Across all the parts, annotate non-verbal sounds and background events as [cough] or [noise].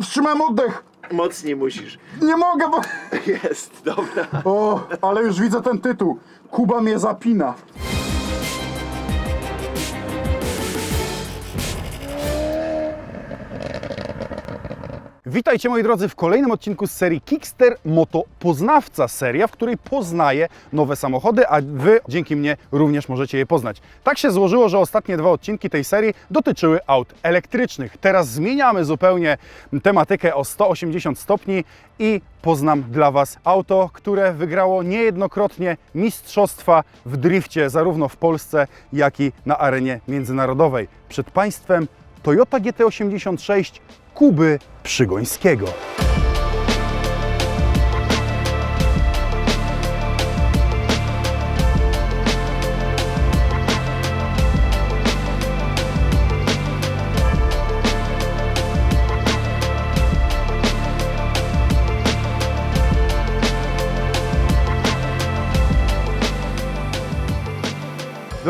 Wstrzymałem oddech! Mocniej musisz. Nie mogę, bo... [laughs] Jest, dobra. O, ale już widzę ten tytuł. Kuba mnie zapina. Witajcie moi drodzy w kolejnym odcinku z serii Kickster Moto Poznawca. Seria, w której poznaję nowe samochody, a Wy dzięki mnie również możecie je poznać. Tak się złożyło, że ostatnie dwa odcinki tej serii dotyczyły aut elektrycznych. Teraz zmieniamy zupełnie tematykę o 180 stopni i poznam dla Was auto, które wygrało niejednokrotnie mistrzostwa w drifcie, zarówno w Polsce, jak i na arenie międzynarodowej. Przed Państwem Toyota GT86 Kuby Przygońskiego.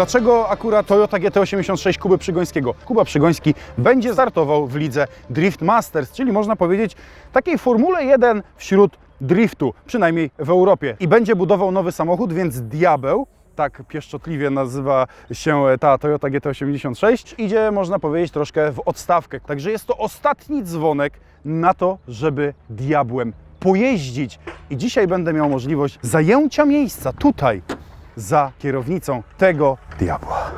Dlaczego akurat Toyota GT86 Kuby Przygońskiego? Kuba Przygoński będzie startował w lidze Drift Masters, czyli można powiedzieć takiej Formule 1 wśród driftu, przynajmniej w Europie. I będzie budował nowy samochód, więc Diabeł, tak pieszczotliwie nazywa się ta Toyota GT86, idzie, można powiedzieć, troszkę w odstawkę. Także jest to ostatni dzwonek na to, żeby Diabłem pojeździć. I dzisiaj będę miał możliwość zajęcia miejsca tutaj, za kierownicą tego diabła.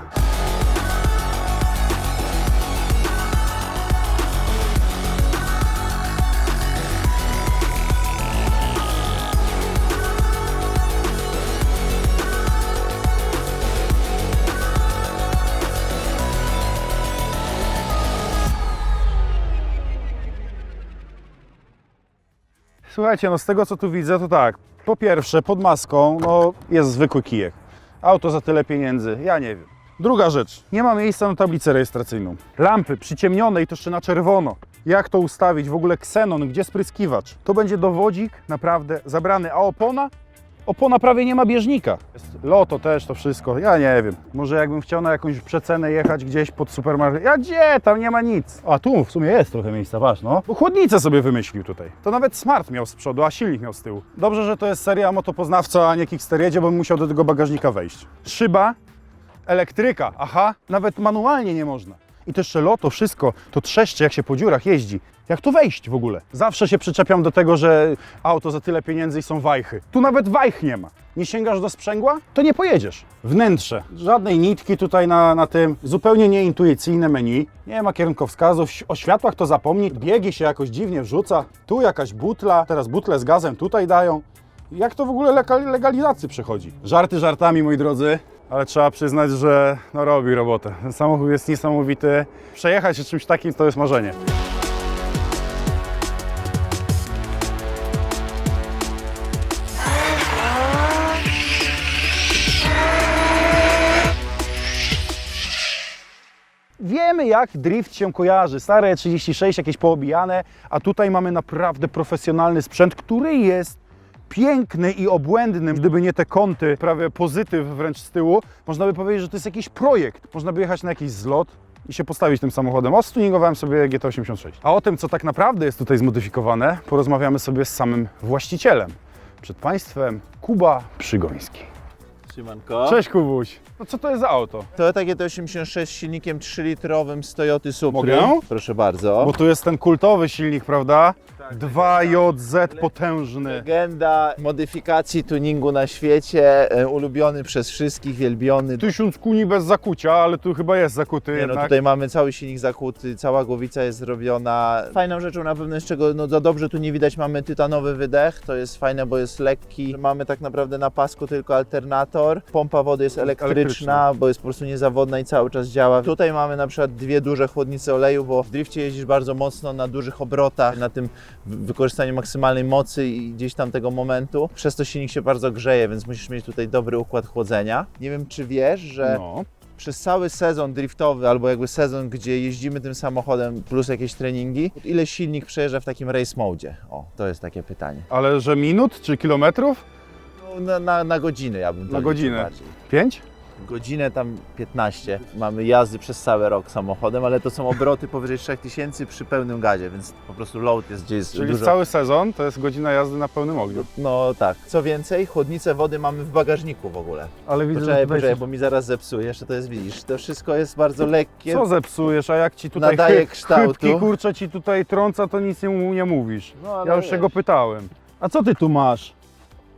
Słuchajcie, no z tego co tu widzę, to tak. Po pierwsze, pod maską no, jest zwykły kijek. Auto za tyle pieniędzy, ja nie wiem. Druga rzecz, nie ma miejsca na tablicę rejestracyjną. Lampy przyciemnione i to jeszcze na czerwono. Jak to ustawić? W ogóle ksenon, gdzie spryskiwacz? To będzie dowodzik naprawdę zabrany. A opona? Opona prawie nie ma bieżnika. Jest Loto też, to wszystko. Ja nie wiem. Może jakbym chciał na jakąś przecenę jechać gdzieś pod supermarket. Ja gdzie? Tam nie ma nic. A tu w sumie jest trochę miejsca, waż no. Bo chłodnicę sobie wymyślił tutaj. To nawet Smart miał z przodu, a silnik miał z tyłu. Dobrze, że to jest seria motopoznawca, a nie Kickster jedzie, bo bym musiał do tego bagażnika wejść. Szyba, elektryka, aha, nawet manualnie nie można. I to jeszcze loto, wszystko, to trzeszcze jak się po dziurach jeździ. Jak tu wejść w ogóle? Zawsze się przyczepiam do tego, że auto za tyle pieniędzy i są wajchy. Tu nawet wajch nie ma. Nie sięgasz do sprzęgła? To nie pojedziesz. Wnętrze. Żadnej nitki tutaj na, na tym. Zupełnie nieintuicyjne menu. Nie ma kierunkowskazów. O światłach to zapomnij. Biegi się jakoś dziwnie wrzuca. Tu jakaś butla. Teraz butle z gazem tutaj dają. Jak to w ogóle legalizacji przechodzi? Żarty żartami, moi drodzy, ale trzeba przyznać, że no, robi robotę. Ten samochód jest niesamowity. Przejechać się czymś takim to jest marzenie. Wiemy, jak drift się kojarzy. Stare 36, jakieś poobijane, a tutaj mamy naprawdę profesjonalny sprzęt, który jest piękny i obłędny. Gdyby nie te kąty, prawie pozytyw wręcz z tyłu, można by powiedzieć, że to jest jakiś projekt. Można by jechać na jakiś zlot i się postawić tym samochodem. O, stuningowałem sobie GT86. A o tym, co tak naprawdę jest tutaj zmodyfikowane, porozmawiamy sobie z samym właścicielem. Przed Państwem Kuba Przygoński. Siemanko. Cześć Kubuś. No co to jest za auto? Toyota GT86 z silnikiem 3-litrowym z Toyoty Supry. Mogę? Proszę bardzo. Bo tu jest ten kultowy silnik, prawda? 2JZ potężny. Legenda modyfikacji tuningu na świecie, e, ulubiony przez wszystkich, wielbiony. Tysiąc kuni bez zakucia, ale tu chyba jest zakuty Nie, no jednak. tutaj mamy cały silnik zakuty, cała głowica jest zrobiona. Fajną rzeczą na pewno jest, czego no za dobrze tu nie widać, mamy tytanowy wydech, to jest fajne, bo jest lekki. Mamy tak naprawdę na pasku tylko alternator. Pompa wody jest elektryczna, Elektryczna. bo jest po prostu niezawodna i cały czas działa. Tutaj mamy na przykład dwie duże chłodnice oleju, bo w drifcie jeździsz bardzo mocno na dużych obrotach, na tym w- wykorzystaniu maksymalnej mocy i gdzieś tam tego momentu. Przez to silnik się bardzo grzeje, więc musisz mieć tutaj dobry układ chłodzenia. Nie wiem, czy wiesz, że No. przez cały sezon driftowy, albo jakby sezon, gdzie jeździmy tym samochodem, plus jakieś treningi, ile silnik przejeżdża w takim race mode? O, to jest takie pytanie. Ale że minut czy kilometrów? No, na, na, na godzinę ja bym Na godzinę. bardziej. Pięć? Godzinę tam 15 mamy jazdy przez cały rok samochodem, ale to są obroty powyżej 3000 przy pełnym gazie, więc po prostu load jest gdzie jest Czyli dużo. cały sezon to jest godzina jazdy na pełnym ogniu. No tak. Co więcej, chłodnicę wody mamy w bagażniku w ogóle. Ale widzę, Poczekaj, że poczekaj, bo mi zaraz zepsuje, jeszcze to jest, widzisz, to wszystko jest bardzo lekkie. Co zepsujesz, a jak ci tutaj Nadaje chyb- kształtu. chybki kurczę ci tutaj trąca, to nic nie, mu- nie mówisz. No, Ja już się go pytałem. A co ty tu masz?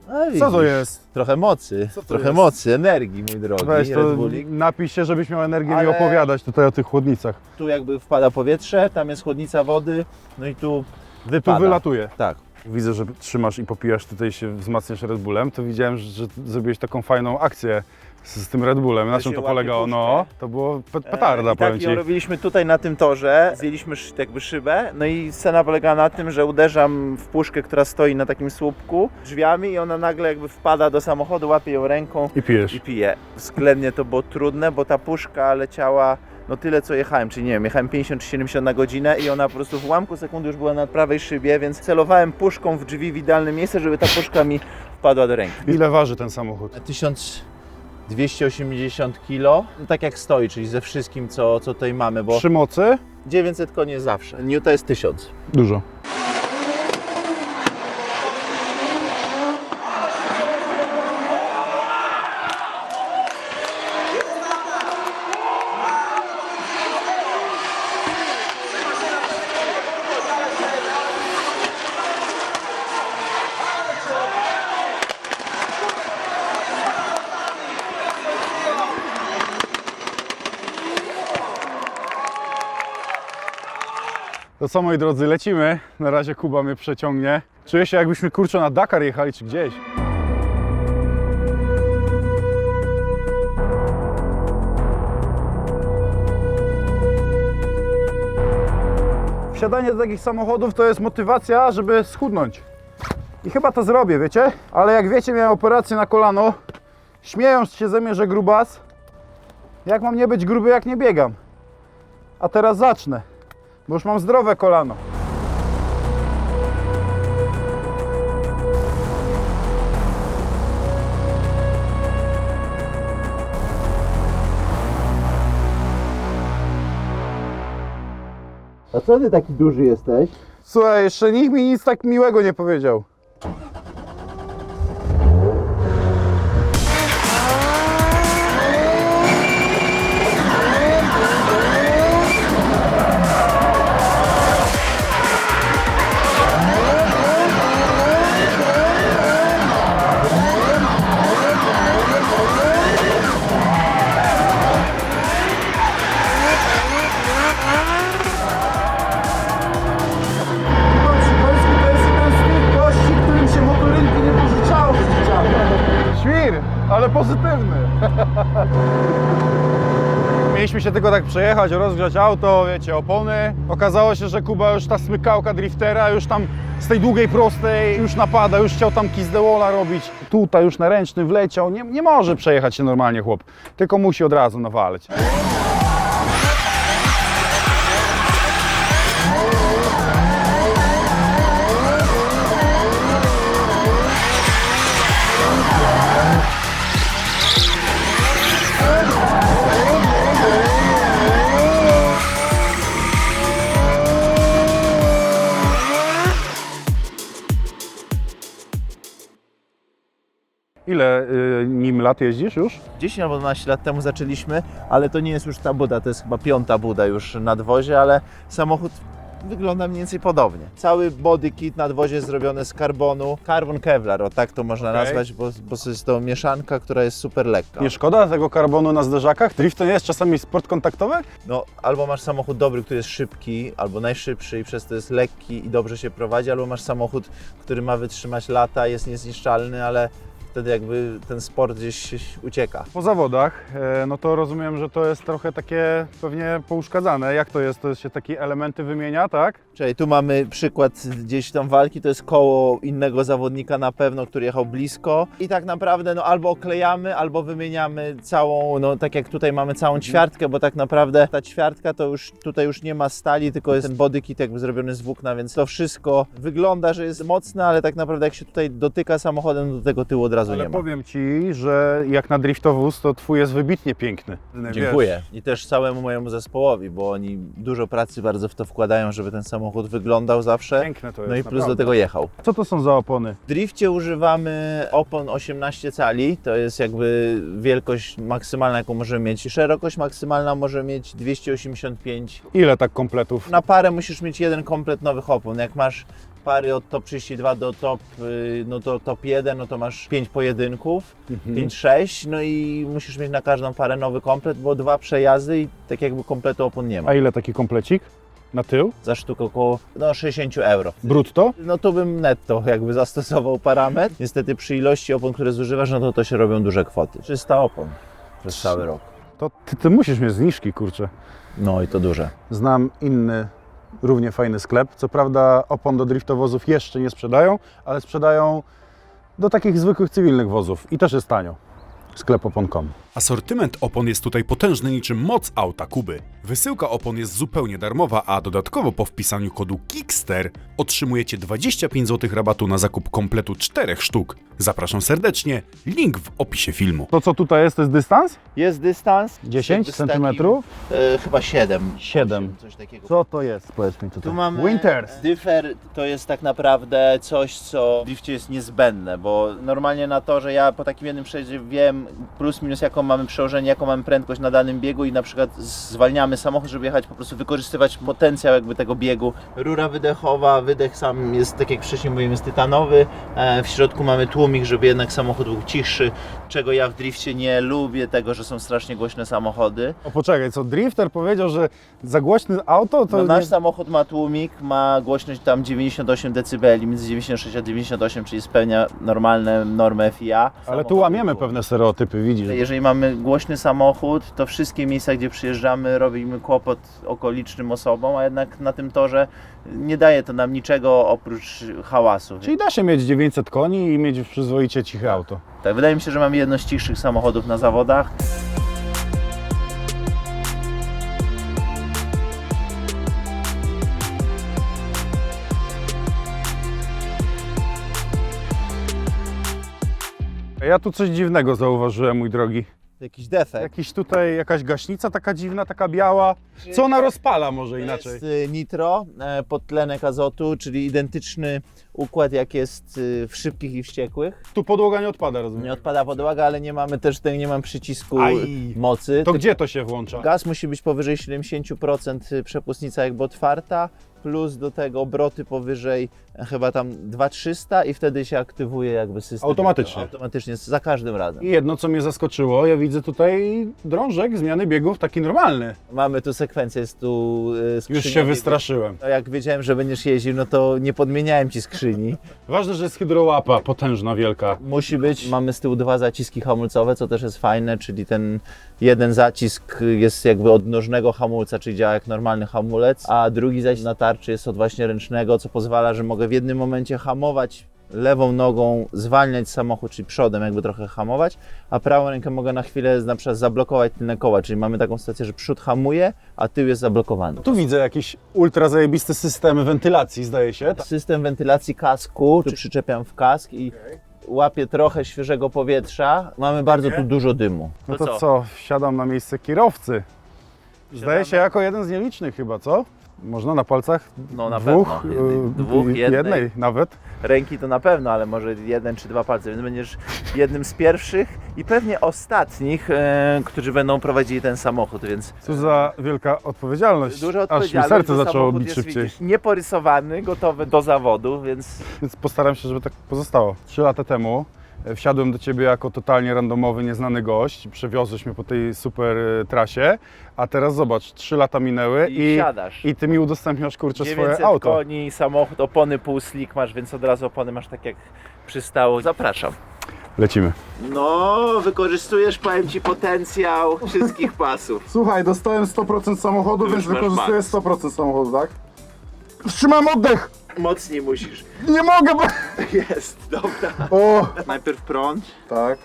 A, Co to widzisz, jest? Trochę mocy, Co to trochę jest? mocy, energii, mój drogi. Weź to Red Bullik. napisz się, żebyś miał energię mi Ale- opowiadać tutaj o tych chłodnicach. Tu jakby wpada powietrze, tam jest chłodnica wody, no i tu Tu wypada. wylatuje. Tak. Widzę, że trzymasz i popijasz tutaj się wzmacniasz Red Bullem, to widziałem, że że zrobiłeś taką fajną akcję z, z tym Red Bullem. Na czym to polegało? No, to było pe- petarda, E, I powiem tak ci. ją robiliśmy tutaj na tym torze, zdjęliśmy sz- jakby szybę, no i scena polega na tym, że uderzam w puszkę, która stoi na takim słupku drzwiami i ona nagle jakby wpada do samochodu, łapie ją ręką I pijesz. i pije. Względnie to było trudne, bo ta puszka leciała no tyle co jechałem, czyli nie wiem, jechałem 50 czy 70 na godzinę i ona po prostu w ułamku sekundy już była na prawej szybie, więc celowałem puszką w drzwi w idealne miejsce, żeby ta puszka mi wpadła do ręki. Ile waży ten samochód? 1280 kg, tak jak stoi, czyli ze wszystkim co, co tutaj mamy, bo Przy mocy? 900 koni jest zawsze. Newta jest 1000. Dużo. Co moi drodzy, lecimy. Na razie Kuba mnie przeciągnie. Czuję się jakbyśmy kurczę na Dakar jechali czy gdzieś. Wsiadanie do takich samochodów to jest motywacja, żeby schudnąć. I chyba to zrobię, wiecie? Ale jak wiecie, miałem operację na kolano. Śmiejąc się ze mnie, że grubas. Jak mam nie być gruby, jak nie biegam? A teraz zacznę, bo już mam zdrowe kolano. A co ty taki duży jesteś? Słuchaj, jeszcze nikt mi nic tak miłego nie powiedział. Pozytywny. [laughs] Mieliśmy się tylko tak przejechać, rozgrzać auto, wiecie, opony. Okazało się, że Kuba już ta smykałka driftera, już tam z tej długiej prostej już napada, już chciał tam kiss robić. Tutaj już na ręczny wleciał, nie, nie może przejechać się normalnie chłop, tylko musi od razu nawaleć. Ile y, nim lat jeździsz już? 10 albo 12 lat temu zaczęliśmy, ale to nie jest już ta buda, to jest chyba piąta buda już na dwozie, ale samochód wygląda mniej więcej podobnie. Cały body kit na dwozie jest zrobiony z karbonu, carbon kevlar, o tak to można Okej. nazwać, bo, bo to jest to mieszanka, która jest super lekka. Nie szkoda tego karbonu na zderzakach? Drift to nie jest czasami sport kontaktowy? No, albo masz samochód dobry, który jest szybki, albo najszybszy i przez to jest lekki i dobrze się prowadzi, albo masz samochód, który ma wytrzymać lata, jest niezniszczalny, ale wtedy jakby ten sport gdzieś ucieka. Po zawodach, e, no to rozumiem, że to jest trochę takie pewnie pouszkadzane. Jak to jest? To się takie elementy wymienia, tak? Czyli tu mamy przykład gdzieś tam walki, to jest koło innego zawodnika na pewno, który jechał blisko i tak naprawdę no albo oklejamy, albo wymieniamy całą, no tak jak tutaj mamy całą ćwiartkę, bo tak naprawdę ta ćwiartka to już tutaj już nie ma stali, tylko jest ten body kit jakby zrobiony z włókna, więc to wszystko wygląda, że jest mocne, ale tak naprawdę jak się tutaj dotyka samochodem, do tego tyłu od razu razu Ale nie ma. powiem Ci, że jak na driftowóz, to Twój jest wybitnie piękny. Dziękuję. I też całemu mojemu zespołowi, bo oni dużo pracy bardzo w to wkładają, żeby ten samochód wyglądał zawsze. Piękne to jest, No i plus naprawdę. do tego jechał. Co to są za opony? W drifcie używamy opon 18 cali, to jest jakby wielkość maksymalna, jaką możemy mieć. Szerokość maksymalna może mieć 285. Ile tak kompletów? Na parę musisz mieć jeden komplet nowych opon. Jak masz pary od top 32 do top, y, no to top 1, no to masz 5 pojedynków, Mhm. 5-6, no i musisz mieć na każdą parę nowy komplet, bo dwa przejazdy i tak jakby kompletu opon nie ma. A ile taki komplecik? Na tył? Za sztukę około no, 60 euro. Brutto? No to bym netto jakby zastosował parametr. Niestety przy ilości opon, które zużywasz, no to to się robią duże kwoty. 300 opon przez cały rok. To ty, ty musisz mieć zniżki, kurczę. No i to duże. Znam inny, równie fajny sklep. Co prawda opon do driftowozów jeszcze nie sprzedają, ale sprzedają do takich zwykłych cywilnych wozów i też jest tanio. Sklep opon.com. Asortyment opon jest tutaj potężny niczym moc auta Kuby. Wysyłka opon jest zupełnie darmowa, a dodatkowo po wpisaniu kodu KICKSTER otrzymujecie 25 zł rabatu na zakup kompletu 4 sztuk. Zapraszam serdecznie, link w opisie filmu. To co tutaj jest, to jest dystans? Jest dystans. 10 jakby z centymetrów? takim, e, chyba 7. Siedem. Coś takiego. Co to jest? Powiedz mi tutaj. Tu mamy Winters. Differ to jest tak naprawdę coś, co w drifcie jest niezbędne, bo normalnie na to, że ja po takim jednym przejeździe wiem plus minus jaką mamy przełożenie, jaką mamy prędkość na danym biegu i na przykład zwalniamy samochód, żeby jechać po prostu wykorzystywać potencjał jakby tego biegu. Rura wydechowa, wydech sam jest tak jak wcześniej mówiłem jest tytanowy, e, w środku mamy tłumik, żeby jednak samochód był cichszy, czego ja w drifcie nie lubię, tego, że są strasznie głośne samochody. O, poczekaj, co drifter powiedział, że za głośne auto to No, nie... nasz samochód ma tłumik, ma głośność tam 98 dB, między 96 a 98, czyli spełnia normalne normy FIA. Ale tu łamiemy był- pewne stereotypy, widzisz. Jeżeli mamy głośny samochód, to wszystkie miejsca, gdzie przyjeżdżamy, robimy kłopot okolicznym osobom, a jednak na tym torze nie daje to nam niczego oprócz hałasu. Czyli da się mieć 900 koni i mieć przyzwoicie ciche auto. Tak, wydaje mi się, że mamy jedno z cichszych samochodów na zawodach. Ja tu coś dziwnego zauważyłem, mój drogi. Jakiś defekt. Jakiś tutaj, jakaś gaśnica taka dziwna, taka biała. Co ona rozpala może To inaczej? jest y, nitro, e, podtlenek azotu, czyli identyczny układ jak jest y, w szybkich i wściekłych. Tu podłoga nie odpada, rozumiem. Nie odpada podłoga, ale nie mamy też tutaj nie mam przycisku Aj. mocy. To Ty- gdzie to się włącza? Gaz musi być powyżej 70% przepustnica jakby otwarta, plus do tego obroty powyżej chyba tam 2300 i wtedy się aktywuje jakby system. Automatycznie. Automatycznie, za każdym razem. I jedno, co mnie zaskoczyło, ja widzę tutaj drążek zmiany biegów taki normalny. Mamy tu sekwencję, jest tu y, Już skrzynia się biegów. wystraszyłem. No jak wiedziałem, że będziesz jeździł, no to nie podmieniałem ci skrzyni. [laughs] Ważne, że jest hydrołapa, potężna, wielka. Musi być. Mamy z tyłu dwa zaciski hamulcowe, co też jest fajne, czyli ten jeden zacisk jest jakby od nożnego hamulca, czyli działa jak normalny hamulec, a drugi zaś na tarczy jest od właśnie ręcznego, co pozwala, że mogę w jednym momencie hamować lewą nogą, zwalniać samochód, czyli przodem jakby trochę hamować, a prawą rękę mogę na chwilę na przykład zablokować tylne koła, czyli mamy taką sytuację, że przód hamuje, a tył jest zablokowany. Tu widzę jakieś ultra zajebiste systemy wentylacji, zdaje się. System wentylacji kasku, tu przyczepiam w kask i łapię trochę świeżego powietrza. Mamy bardzo tu dużo dymu. No to co, wsiadam na miejsce kierowcy. Zdaje się jako jeden z nielicznych chyba, co? Można na palcach No na dwóch, pewno. y, Dwóch, y, jednej. jednej nawet. Ręki to na pewno, ale może jeden czy dwa palce, więc będziesz jednym z pierwszych i pewnie ostatnich, e, którzy będą prowadzili ten samochód, więc Co za wielka odpowiedzialność. duża Aż mi odpowiedzialność. serce zaczęło bić jest, szybciej. widzisz, Nieporysowany, gotowy do zawodu, więc Więc postaram się, żeby tak pozostało. Trzy lata temu wsiadłem do Ciebie jako totalnie randomowy, nieznany gość. Przewiozłeś mnie po tej super e, trasie, a teraz zobacz, trzy lata minęły i, i, siadasz. i Ty mi udostępniasz, kurczę, 900 swoje auto. koni, samochód, opony pół slick masz, więc od razu opony masz tak jak przystało. Zapraszam. Lecimy. No, wykorzystujesz, powiem Ci, potencjał wszystkich [laughs] pasów. Słuchaj, dostałem 100% samochodu, już masz max. 100% samochodu, tak? Wstrzymam oddech! Mocniej musisz. Nie mogę, bo... Jest, dobra. O, Najpierw prąd, tak.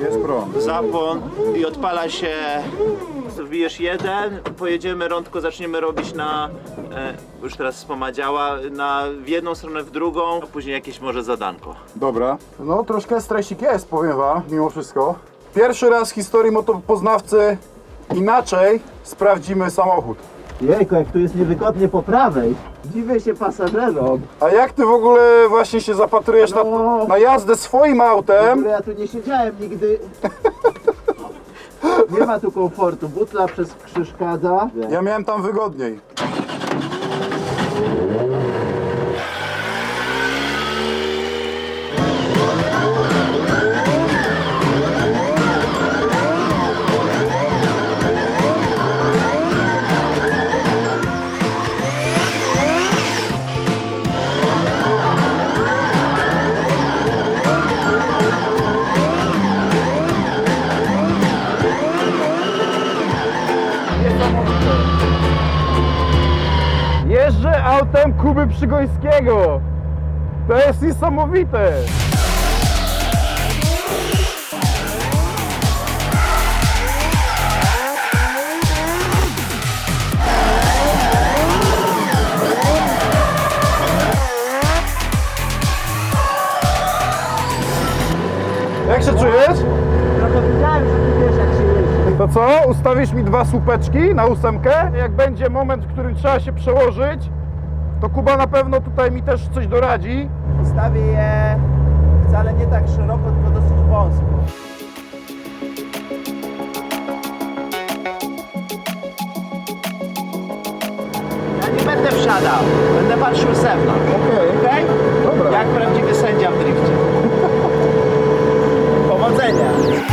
Jest prąd. zapłon i odpala się wbijesz jeden, pojedziemy, rądko zaczniemy robić na, e, już teraz spoma działa, na w jedną stronę, w drugą, a później jakieś może zadanko. Dobra. No troszkę stresik jest, powiem wam, mimo wszystko. Pierwszy raz w historii motopoznawcy inaczej sprawdzimy samochód. Jejku, jak tu jest niewygodnie po prawej. Dziwię się pasażerom. A jak ty w ogóle właśnie się zapatrujesz na, No. na jazdę swoim autem? ja tu nie siedziałem nigdy. [laughs] Nie ma tu komfortu, butla przez przeszkadza. Ja miałem tam wygodniej. Autem Kuby Przygońskiego. To jest niesamowite. Jak się czujesz? Trochę wiedziałem, że ty wiesz jak się jeździ. To co? Ustawisz mi dwa słupeczki na ósemkę? Jak będzie moment, w którym trzeba się przełożyć, to Kuba na pewno tutaj mi też coś doradzi. Ustawię je wcale nie tak szeroko, tylko dosyć wąsko. Ja nie będę wsiadał, będę patrzył z zewnątrz. Okej. Okej? Dobra. Jak prawdziwy sędzia w drifcie. [laughs] Powodzenia.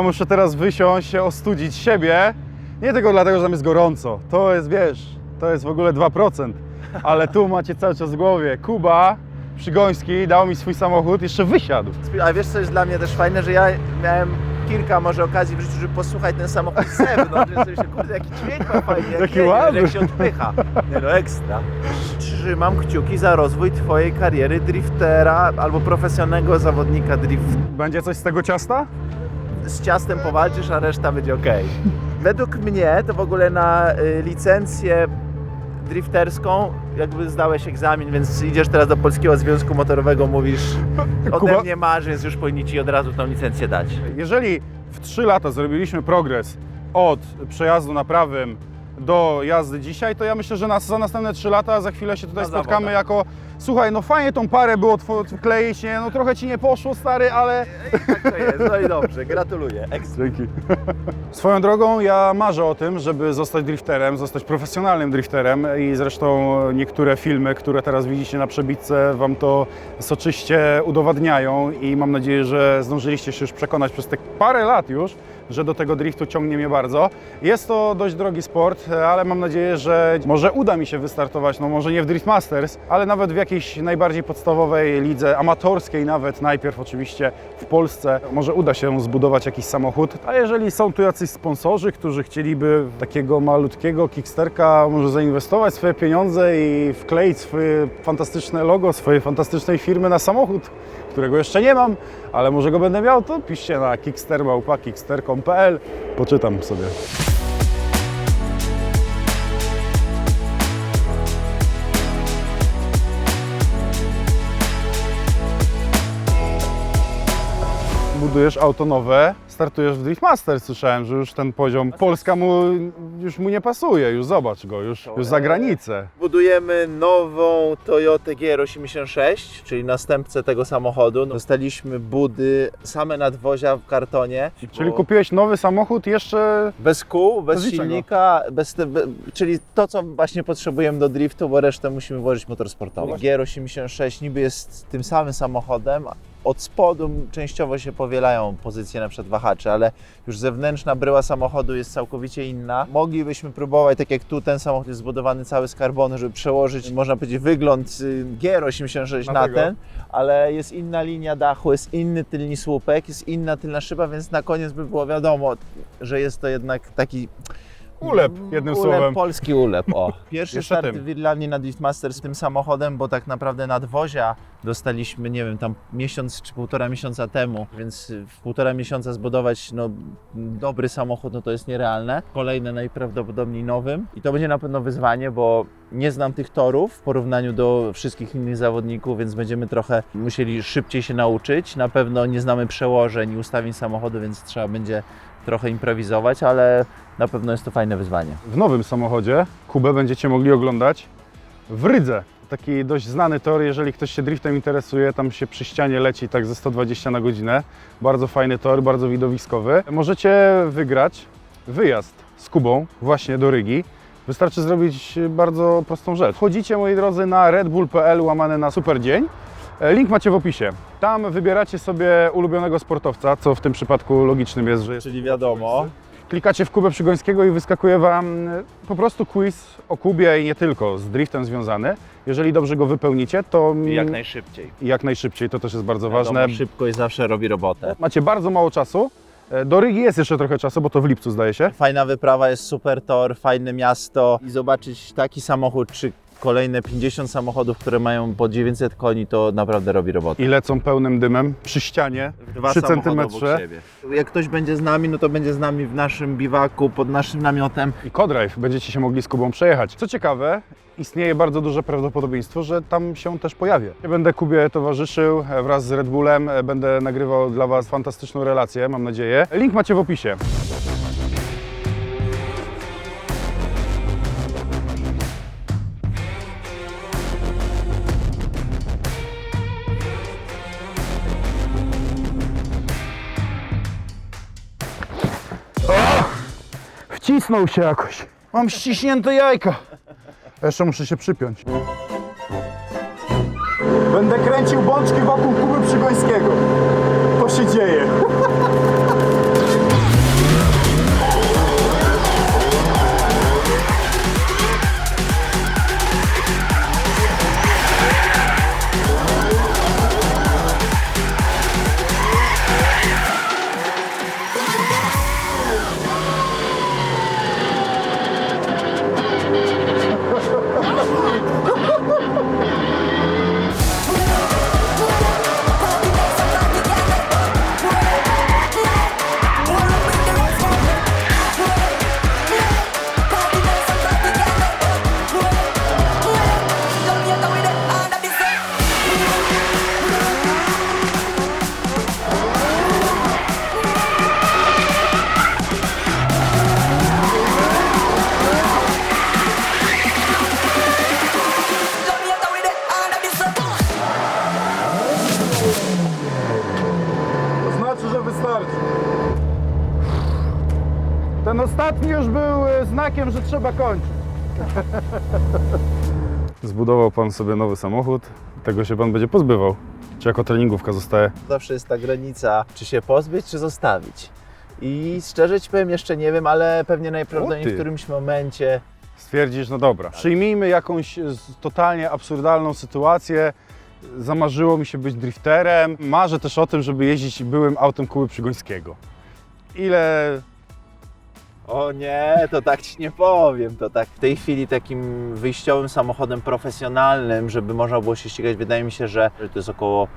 Ja muszę teraz wysiąść, się ostudzić siebie. Nie tylko dlatego, że tam jest gorąco. To jest, wiesz, to jest w ogóle 2%. Ale tu macie cały czas w głowie. Kuba Przygoński dał mi swój samochód, jeszcze wysiadł. A wiesz co jest dla mnie też fajne, że ja miałem kilka może okazji w życiu, żeby posłuchać ten samochód z zewnątrz, że sobie się, kurde, jaki dźwięk ma fajny, jak Jaki ładny. jak się odpycha. Nie no, ekstra. Trzymam kciuki za rozwój twojej kariery driftera albo profesjonalnego zawodnika drift. Będzie coś z tego ciasta? Z ciastem powalczysz, a reszta będzie ok. Według mnie to w ogóle na y, licencję drifterską jakby zdałeś egzamin, więc idziesz teraz do Polskiego Związku Motorowego, mówisz [laughs] ode Kuba- mnie masz, więc już powinni ci od razu tą licencję dać. Jeżeli w 3 lata zrobiliśmy progres od przejazdu na prawym do jazdy dzisiaj, to ja myślę, że nas, za następne 3 lata za chwilę się tutaj Na spotkamy zawodach. jako słuchaj, no fajnie tą parę było wkleić, nie? no trochę ci nie poszło stary, ale Tak to jest, no i dobrze, gratuluję. Ekstra. Dzięki. [laughs] Swoją drogą ja marzę o tym, żeby zostać drifterem, zostać profesjonalnym drifterem i zresztą niektóre filmy, które teraz widzicie na przebitce Wam to soczyście udowadniają i mam nadzieję, że zdążyliście się już przekonać przez te parę lat już, że do tego driftu ciągnie mnie bardzo. Jest to dość drogi sport, ale mam nadzieję, że może uda mi się wystartować, no może nie w Drift Masters, ale nawet w jakiejś najbardziej podstawowej lidze, amatorskiej nawet, najpierw oczywiście w Polsce. Może uda się zbudować jakiś samochód, a jeżeli są tu jacyś sponsorzy, którzy chcieliby takiego malutkiego kicksterka może zainwestować swoje pieniądze i wkleić swoje fantastyczne logo swojej fantastycznej firmy na samochód, którego jeszcze nie mam, ale może go będę miał, to piszcie na kickster.kickster.com.pl Poczytam sobie. budujesz auto nowe, startujesz w Drift Master. Słyszałem, że już ten poziom Polska mu już mu nie pasuje. Już zobacz go, już, już za granicę. Budujemy nową Toyotę GR86, czyli następcę tego samochodu. Dostaliśmy budy, same nadwozia w kartonie. Czyli bo- kupiłeś nowy samochód jeszcze Bez kół, bez Bez niczego. silnika, bez te, be, czyli to, co właśnie potrzebujemy do driftu, bo resztę musimy włożyć motor sportowy. No GR86 niby jest tym samym samochodem, od spodu częściowo się powielają pozycje na przykład wahaczy, ale już zewnętrzna bryła samochodu jest całkowicie inna. Moglibyśmy próbować, tak jak tu ten samochód jest zbudowany cały z karbonu, żeby przełożyć, można powiedzieć, wygląd y, GR86 Na na, ten, ale jest inna linia dachu, jest inny tylni słupek, jest inna tylna szyba, więc na koniec by było wiadomo, że jest to jednak taki Ulep, jednym ulep, słowem. polski ulep, o. [laughs] Pierwszy Jeszcze start tym. w Irlandii na Driftmaster z tym samochodem, bo tak naprawdę nadwozia dostaliśmy, nie wiem, tam miesiąc czy półtora miesiąca temu, więc w półtora miesiąca zbudować no, dobry samochód, no to jest nierealne. Kolejne najprawdopodobniej nowym i to będzie na pewno wyzwanie, bo nie znam tych torów w porównaniu do wszystkich innych zawodników, więc będziemy trochę musieli szybciej się nauczyć. Na pewno nie znamy przełożeń i ustawień samochodu, więc trzeba będzie trochę improwizować, ale na pewno jest to fajne wyzwanie. W nowym samochodzie Kubę będziecie mogli oglądać w Rydze. Taki dość znany tor, jeżeli ktoś się driftem interesuje, tam się przy ścianie leci tak ze 120 na godzinę. Bardzo fajny tor, bardzo widowiskowy. Możecie wygrać wyjazd z Kubą właśnie do Rygi. Wystarczy zrobić bardzo prostą rzecz. Wchodzicie, moi drodzy, na redbull.pl łamane na super dzień. Link macie w opisie. Tam wybieracie sobie ulubionego sportowca, co w tym przypadku logicznym jest, że jest Czyli wiadomo, Klikacie w Kubę Przygońskiego i wyskakuje Wam e, po prostu quiz o Kubie i nie tylko, z driftem związany. Jeżeli dobrze go wypełnicie, to mi- jak najszybciej. jak najszybciej, to też jest bardzo Wiadomo, ważne. Szybkość zawsze robi robotę. Macie bardzo mało czasu. E, Do Rygi jest jeszcze trochę czasu, bo to w lipcu zdaje się. Fajna wyprawa, jest super tor, fajne miasto i zobaczyć taki samochód, czy kolejne 50 samochodów, które mają po 900 koni, to naprawdę robi robotę. I lecą pełnym dymem przy ścianie, Dwa przy samochody centymetrze. obok siebie. Jak ktoś będzie z nami, no to będzie z nami w naszym biwaku, pod naszym namiotem. I Codrive będziecie się mogli z Kubą przejechać. Co ciekawe, istnieje bardzo duże prawdopodobieństwo, że tam się też pojawię. Ja Będę Kubie towarzyszył e, wraz z Red Bullem, e, będę nagrywał dla Was fantastyczną relację, mam nadzieję. Link macie w opisie. Wcisnął się jakoś. Mam ściśnięte jajka. Jeszcze muszę się przypiąć. Będę kręcił bączki wokół Kuby Przygońskiego. Już był e, znakiem, że trzeba kończyć. [laughs] Zbudował pan sobie nowy samochód, tego się pan będzie pozbywał. Czy jako treningówka zostaje? Zawsze jest ta granica, czy się pozbyć, czy zostawić. I szczerze Ci powiem, jeszcze nie wiem, ale pewnie najprawdopodobniej w którymś momencie Stwierdzisz, no dobra, przyjmijmy jakąś e, totalnie absurdalną sytuację. Zamarzyło mi się być drifterem. Marzę też o tym, żeby jeździć byłym autem Kuby Przygońskiego. Ile O nie, to tak ci nie powiem. To tak w tej chwili takim wyjściowym samochodem profesjonalnym, żeby można było się ścigać, wydaje mi się, że to jest około,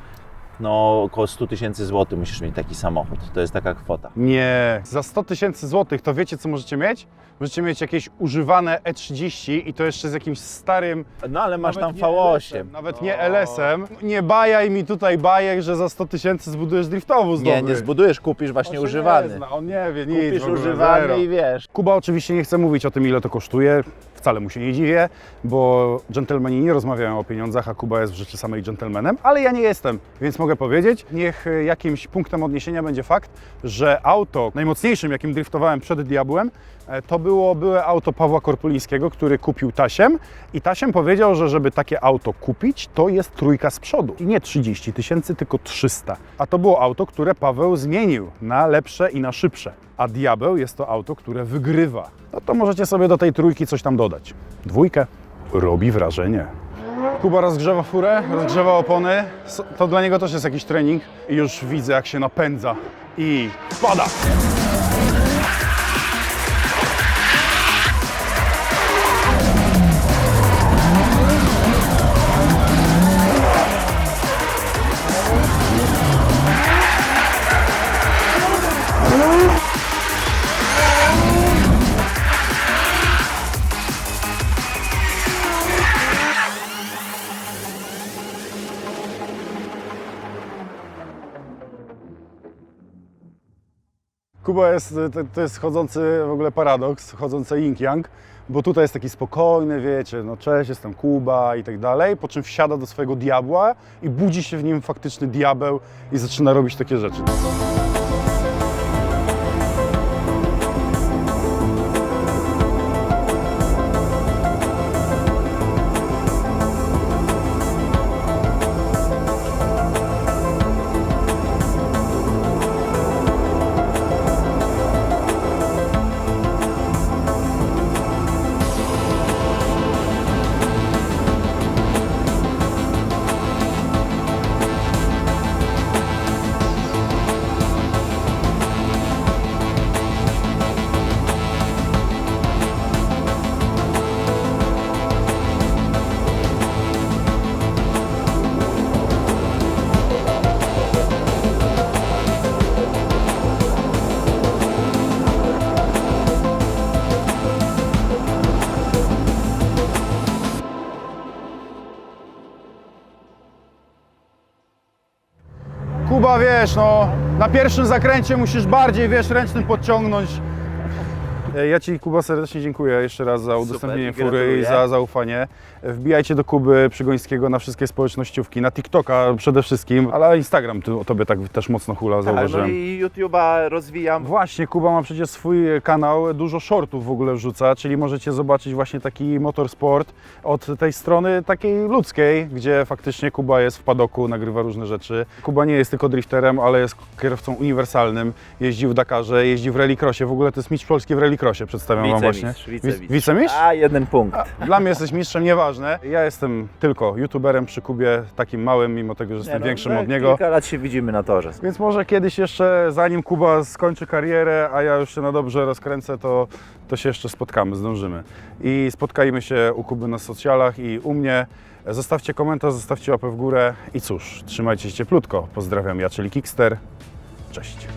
no, około 100 tysięcy złotych musisz mieć taki samochód. To jest taka kwota. Nie. Za 100 tysięcy złotych to wiecie, co możecie mieć? Możecie mieć jakieś używane E30 i to jeszcze z jakimś starym. No ale masz tam nie V8. LS-em, Nawet nie No. LS-em. Nie bajaj mi tutaj bajek, że za 100 tysięcy zbudujesz driftowóz Nie, dobry. nie zbudujesz, kupisz właśnie On się używany. Nie zna, on nie wie nic. Kupisz w ogóle, używany zero. i wiesz. Kuba oczywiście nie chce mówić o tym, ile to kosztuje. Wcale mu się nie dziwię, bo dżentelmeni nie rozmawiają o pieniądzach, a Kuba jest w rzeczy samej dżentelmenem, ale ja nie jestem, więc mogę powiedzieć, niech e, jakimś punktem odniesienia będzie fakt, że auto najmocniejszym, jakim driftowałem przed Diabłem, To było byłe auto Pawła Korpulińskiego, który kupił Tasiem i Tasiem powiedział, że żeby takie auto kupić, to jest trójka z przodu. I nie 30 tysięcy, tylko 300. A to było auto, które Paweł zmienił na lepsze i na szybsze. A Diabeł jest to auto, które wygrywa. No to możecie sobie do tej trójki coś tam dodać. Dwójkę robi wrażenie. Kuba rozgrzewa furę, rozgrzewa opony. To dla niego też jest jakiś trening. I już widzę, jak się napędza. I spada. Kuba jest, to, to jest chodzący w ogóle paradoks, chodzący yin-yang, bo tutaj jest taki spokojny, wiecie, no cześć, jestem Kuba i tak dalej, po czym wsiada do swojego diabła i budzi się w nim faktyczny diabeł i zaczyna robić takie rzeczy. Kuba, wiesz, no, na pierwszym zakręcie musisz bardziej, wiesz, ręcznym podciągnąć. E, Ja Ci, Kuba, serdecznie dziękuję jeszcze raz za udostępnienie i fury i za zaufanie. Wbijajcie do Kuby Przygońskiego na wszystkie społecznościówki, na TikToka przede wszystkim, ale Instagram tu o Tobie tak też mocno hula, Tak, no zauważyłem. i YouTube'a rozwijam. Właśnie, Kuba ma przecież swój kanał, dużo shortów w ogóle wrzuca, czyli możecie zobaczyć właśnie taki motorsport od tej strony takiej ludzkiej, gdzie faktycznie Kuba jest w padoku, nagrywa różne rzeczy. Kuba nie jest tylko drifterem, ale jest kierowcą uniwersalnym, jeździł w Dakarze, jeździ w rallycrossie, w ogóle to jest mistrz Polski w rallycrossie, przedstawiam Wam właśnie. Wicemistrz, Wic- wicemistrz. Wicemistrz? A, jeden punkt. Dla mnie jesteś mistrzem, nieważne. Ja jestem tylko youtuberem przy Kubie, takim małym, mimo tego, że jestem no, większym za od niego. Kilka lat się widzimy na torze. Więc może kiedyś jeszcze, zanim Kuba skończy karierę, a ja już się na dobrze rozkręcę, to, to się jeszcze spotkamy, zdążymy. I spotkajmy się u Kuby na socjalach i u mnie. Zostawcie komentarz, zostawcie łapę w górę i cóż, trzymajcie się cieplutko. Pozdrawiam ja, czyli Kickster. Cześć.